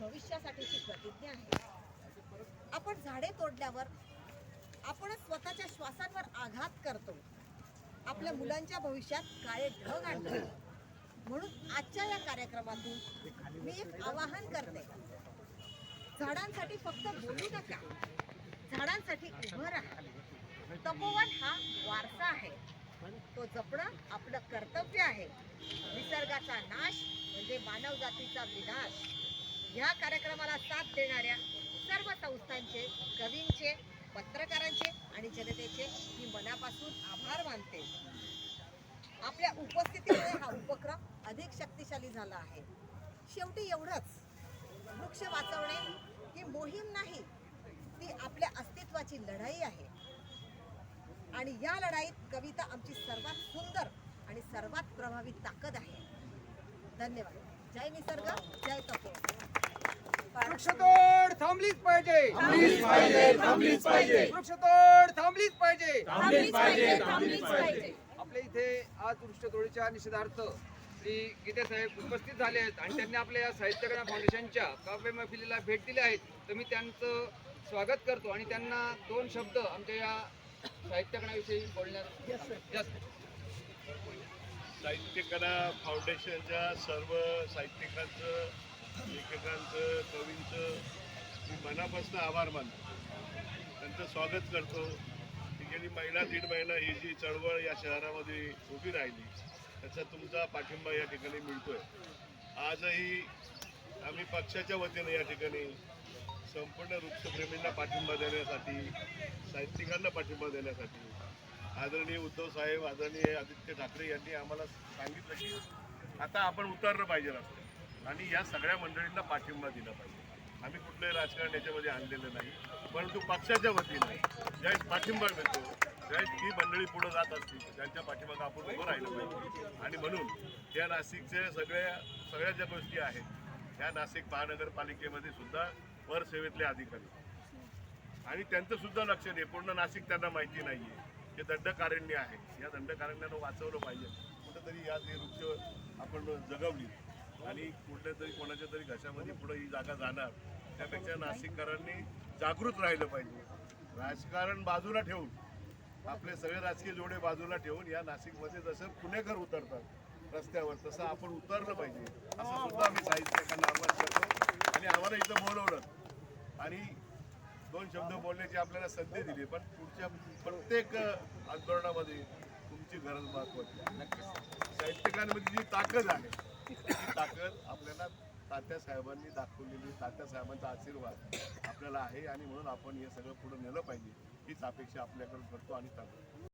भविष्यासाठीची प्रतिज्ञा आहे. आपण झाडे तोडल्यावर आपणच स्वतःच्या श्वासांवर आघात करतो. आपल्या मुलांच्या भविष्यात काळे ढग आणतो. म्हणून आजच्या या कार्यक्रमातून मी एक आवाहन करते. झाडांसाठी फक्त बोलू नका. झाडांसाठी उभं राहा. तपोवन हा वारसा आहे. तो जपणं आपलं कर्तव्य आहे. निसर्गाचा नाश म्हणजे मानव जातीचा विनाश. या कार्यक्रमाला साथ देणाऱ्या सर्व संस्थांचे कवींचे पत्रकारांचे आणि जनतेचे मी मनापासून आभार मानते. आपल्या उपस्थितीमुळे हा उपक्रम अधिक शक्तिशाली झाला आहे. शेवटी एवढंच. वृक्ष वाचवणे ही मोहीम नाही ती आपल्या अस्तित्वाची लढाई आहे. आणि या लढाईत कविता आमची सर्वात सुंदर आणि सर्वात प्रभावी ताकद आहे. धन्यवाद. जय निसर्ग जय तपो वृक्षतोड थांबलीच पाहिजे. थांबलीच पाहिजे थांबलीच पाहिजे. वृक्षतोड थांबलीच पाहिजे. थांबलीच पाहिजे थांबलीच पाहिजे. आपल्या इथे आज वृक्षतोडीच्या निषेधार्थ श्री गीते साहेब उपस्थित झाले आहेत आणि त्यांनी आपल्या या साहित्यकला फाउंडेशनच्या काव्य मैफिलीला भेट दिली आहेत तर मी त्यांचं स्वागत करतो आणि त्यांना दोन शब्द आमच्या या साहित्यकणाविषयी बोलण्यात जास्त साहित्यकला फाउंडेशनच्या सर्व साहित्यिकांचं लेखकांचं कवींचं मी मनापासून आभार मानतो. त्यांचं स्वागत करतो. की गेली महिना दीड महिना ही जी चळवळ या शहरामध्ये उभी राहिली त्याचा तुमचा पाठिंबा या ठिकाणी मिळतोय. आजही आम्ही पक्षाच्या वतीनं या ठिकाणी संपूर्ण वृक्षप्रेमींना पाठिंबा देण्यासाठी साहित्यिकांना पाठिंबा देण्यासाठी आदरणीय उद्धव साहेब आदरणीय आदित्य ठाकरे यांनी आम्हाला सांगितलं की आता आपण उतरलं पाहिजे रस्त्यात आणि या सगळ्या मंडळींना पाठिंबा दिला पाहिजे. आम्ही कुठलंही राजकारण याच्यामध्ये आणलेलं नाही परंतु पक्षाच्या वतीने ज्यावेळेस पाठिंबा मिळतो त्यावेळेस ती मंडळी पुढे जात असतील त्यांच्या पाठिंबा आपण उभं राहिलं पाहिजे. आणि म्हणून या नाशिकच्या सगळ्या सगळ्या ज्या गोष्टी आहेत या नाशिक महानगरपालिकेमध्ये सुद्धा वर सेवेतले अधिकारी. आणि त्यांचं सुद्धा लक्ष नाही पूर्ण नाशिक त्यांना माहिती नाही आहे हे दंडकारण्य आहे. या दंडकारण्यानं वाचवलं पाहिजे. कुठंतरी या जे वृक्ष आपण जगवली. आणि कुठल्या तरी कोणाच्या तरी घशामध्ये पुढे ही जागा जाणार. त्यापेक्षा नाशिककरांनी जागृत राहिलं पाहिजे. राजकारण बाजूला ठेवून आपले सगळे राजकीय जोडे बाजूला ठेवून या नाशिकमध्ये जसं पुणेकर उतरतात रस्त्यावर तसं आपण उतरलं पाहिजे. असं सुद्धा आम्ही साहित्यकांना आवाहन करतो. आणि आम्हाला इथं बोलवलं. आणि दोन शब्द बोलण्याची आपल्याला संधी दिली पण पुढच्या प्रत्येक आंदोलनामध्ये तुमची गरज महत्वाची आहे. साहित्यिकांमध्ये जी ताकद आहे ती ताकद आपल्याला तात्या साहेबांनी दाखवलेली तात्या साहेबांचा आशीर्वाद आपल्याला आहे आणि म्हणून आपण हे सगळं पुढे नेलं पाहिजे हीच अपेक्षा आपल्याकडून करतो आणि